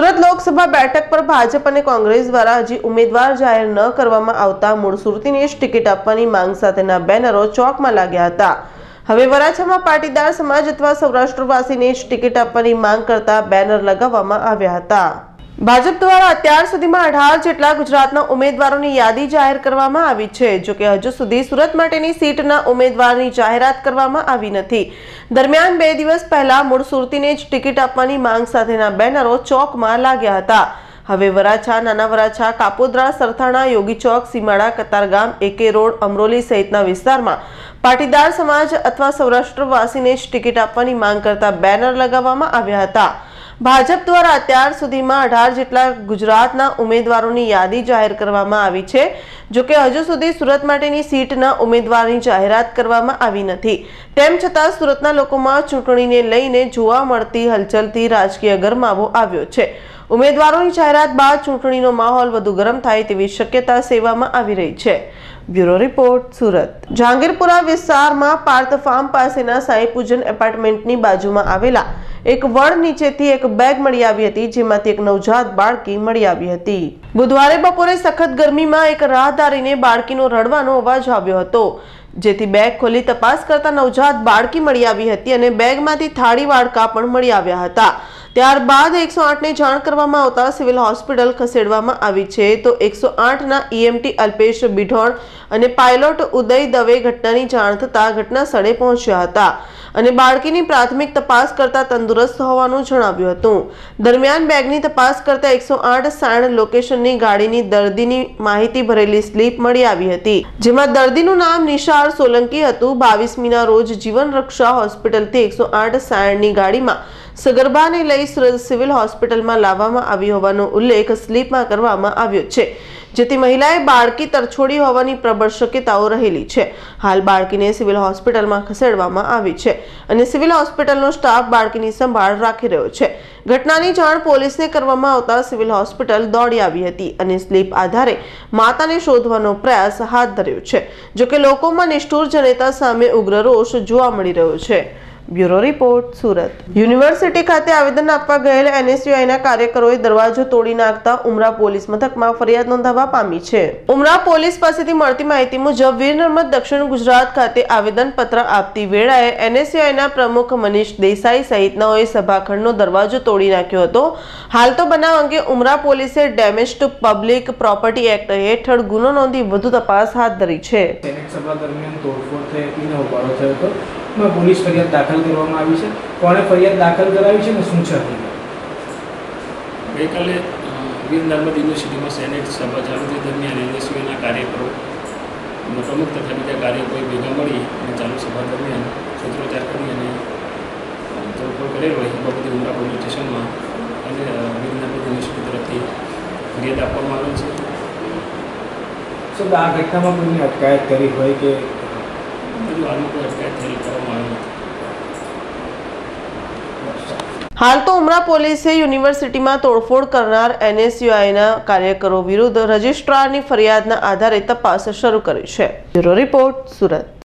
સુરત લોકસભા બેઠક પર ભાજપ અને કોંગ્રેસ દ્વારા હજી ઉમેદવાર જાહેર ન કરવામાં આવતા મૂળ સુરતીને જ ટિકિટ આપવાની માંગ સાથેના બેનરો ચોકમાં લાગ્યા હતા. હવે વરાછામાં પાટીદાર સમાજ અથવા સૌરાષ્ટ્રવાસીને જ ટિકિટ આપવાની માંગ કરતા બેનર લગાવવામાં આવ્યા હતા. ભાજપ દ્વારા અત્યાર સુધીમાં અઢાર જેટલા ગુજરાતના ઉમેદવારોની યાદી જાહેર કરવામાં આવી છે જોકે હજુ સુધી સુરત માટેની સીટના ઉમેદવારની જાહેરાત કરવામાં આવી નથી. દરમિયાન બે દિવસ પહેલા મૂળ સુરતીને જ ટિકિટ આપવાની માંગ સાથેના બેનરો ચોકમાં લાગ્યા હતા. હવે વરાછા, નાના વરાછા, કાપોદ્રા, સરથાણા, યોગી ચોક, સીમાડા, કતારગામ, એકે રોડ, અમરોલી સહિતના વિસ્તારમાં પાટીદાર સમાજ અથવા સૌરાષ્ટ્રવાસીને જ ટિકિટ આપવાની માંગ કરતા બેનર લગાવવામાં આવ્યા હતા. ભાજપ દ્વારા અત્યાર સુધીમાં અઢાર જેટલા ગુજરાતના ઉમેદવારોની યાદી જાહેર કરવામાં આવી છે જોકે હજુ સુધી સુરત માટેની સીટના ઉમેદવારની જાહેરાત કરવામાં આવી નથી. તેમ છતાં સુરતના લોકોમાં ચૂંટણીને લઈને જોવા મળતી હલચલથી રાજકીય ગરમાવો આવ્યો છે. ઉમેદવારોની જાહેરાત બાદ ચૂંટણીનો માહોલ વધુ ગરમ થાય તેવી શક્યતા સેવામાં આવી રહી છે. Bureau report, Surat. જહાંગીરપુરા વિસ્તારમાં પાર્થ ફાર્મ પાસેના સાંઈ પૂજન એપાર્ટમેન્ટની બાજુમાં આવેલા એક વડ નીચેથી એક બેગ મળી આવી હતી, જેમાંથી એક નવજાત બાળકી મળી આવી હતી. બુધવારે બપોરે સખત ગરમીમાં એક રાહદારીને બાળકીનો રડવાનો અવાજ આવ્યો હતો. જેથી બેગ ખોલી તપાસ કરતા નવજાત બાળકી મળી આવી હતી અને બેગમાંથી થાળી, વાડકા પણ મળી આવ્યા હતા. ત્યારબાદ એકસો આઠને જાણ કરવામાં આવતા સિવિલ હોસ્પિટલ ખસેડવામાં આવી છે. તો એકસો આઠના ઈએમટી અલ્પેશ બિઢોણ અને પાયલોટ ઉદય દવે ઘટનાની જાણ થતાં ઘટના સ્થળે પહોંચ્યા હતા અને બાળકીની પ્રાથમિક તપાસ કરતા તંદુરસ્ત હોવાનું જણાવ્યું હતું. દરમિયાન બેગની તપાસ કરતા એકસો આઠ સાણ લોકેશનની ગાડીની દર્દીની માહિતી ભરેલી સ્લીપ મળી આવી હતી, જેમાં દર્દીનું નામ નિશાળ સોલંકી હતું. બાવીસમીના રોજ જીવન રક્ષા હોસ્પિટલથી એકસો આઠ સાણની ગાડીમાં સગર્ભાને લઈ સુરત સિવિલ હોસ્પિટલમાં લાવવામાં આવી હોવાનો ઉલ્લેખ સ્લીપમાં કરવામાં આવ્યો છે, જેથી મહિલાએ બાળકી તરછોડી હોવાની પ્રબળ શક્યતાઓ રહેલી છે. હાલ બાળકીને સિવિલ હોસ્પિટલમાં ખસેડવામાં આવી છે અને સિવિલ હોસ્પિટલનો સ્ટાફ બાળકીની સંભાળ રાખી રહ્યો છે. ઘટનાની જાણ પોલીસને કરવામાં આવતા સિવિલ હોસ્પિટલ દોડી આવી હતી અને સ્લીપ આધારે માતાને શોધવાનો પ્રયાસ હાથ ધર્યો છે, જોકે લોકોમાં નિષ્ઠુર જનેતા સામે ઉગ્ર રોષ જોવા મળી રહ્યો છે. Bureau report, Surat. યુનિવર્સિટી ખાતે આવેદન આપવા ગયેલા એનએસયુઆઈના કાર્યકરોએ દરવાજો તોડી નાખતા ઉમરા પોલીસ મથકમાં ફરિયાદ નોંધાવવા પામી છે. ઉમરા પોલીસ પાસેથી મળતી માહિતી મુજબ વીર નર્મદ દક્ષિણ ગુજરાત ખાતે આવેદન પત્ર આપતી વેળાએ એનએસયુઆઈના પ્રમુખ મનીષ દેસાઈ સહિતનાઓએ સભાખંડનો દરવાજો તોડી નાખ્યો હતો. હાલ તો બનાવ અંગે ઉમરા પોલીસે damage to public property act હેઠળ ગુનો નોંધી વધુ તપાસ હાથ ધરી છે. સભા દરમિયાન તોડફોડ થઈ હતી ને હોબાળો થયો હતો. એમાં પોલીસ ફરિયાદ દાખલ કરવામાં આવી છે. કોણે ફરિયાદ દાખલ કરાવી છે ને શું છે? ગઈકાલે વીર નર્મદ યુનિવર્સિટીમાં સેનેટ સભા ચાલુ થઈ દરમિયાન એનએસયુના કાર્યકરો પ્રમુખ તથા બીજા કાર્યકરોએ ભેગા મળી અને ચાલુ સભા દરમિયાન સૂત્રોચ્ચાર કરી અને તોડફોડ કરેલ હોય એ બાબતે ઉમરા પોલીસ સ્ટેશનમાં અને નર્મદ યુનિવર્સિટી તરફથી ફરિયાદ આપવામાં આવેલ છે. શું આ ઘટનામાં કોઈની અટકાયત કરી હોય કે હાલ તો ઉમરા પોલીસે યુનિવર્સિટીમાં તોડફોડ કરનાર એનએસયુઆઈના કાર્યકરો વિરુદ્ધ રજિસ્ટ્રારની ફરિયાદના આધારે તપાસ શરૂ કરી છે. Bureau report Surat.